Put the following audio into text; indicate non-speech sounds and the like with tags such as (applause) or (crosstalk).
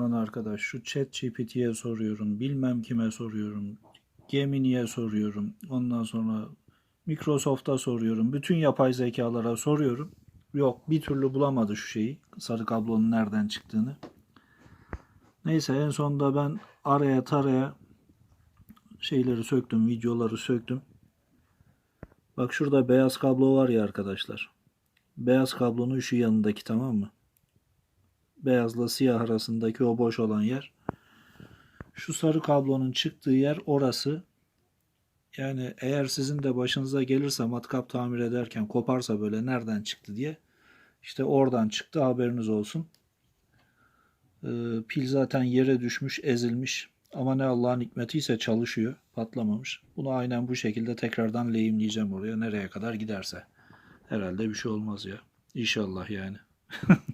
Lan arkadaş şu chat GPT'ye soruyorum. Bilmem kime soruyorum. Gemini'ye soruyorum. Ondan sonra Microsoft'a soruyorum. Bütün yapay zekalara soruyorum. Yok bir türlü bulamadı şu şeyi. Sarı kablonun nereden çıktığını. Neyse en sonunda ben araya taraya şeyleri söktüm. Videoları söktüm. Bak şurada beyaz kablo var ya arkadaşlar. Beyaz kablonun şu yanındaki tamam mı? Beyazla siyah arasındaki o boş olan yer. Şu sarı kablonun çıktığı yer orası. Yani eğer sizin de başınıza gelirse matkap tamir ederken koparsa böyle nereden çıktı diye işte oradan çıktı haberiniz olsun. Ee, pil zaten yere düşmüş, ezilmiş. Ama ne Allah'ın hikmetiyse çalışıyor, patlamamış. Bunu aynen bu şekilde tekrardan lehimleyeceğim oraya nereye kadar giderse. Herhalde bir şey olmaz ya. İnşallah yani. (laughs)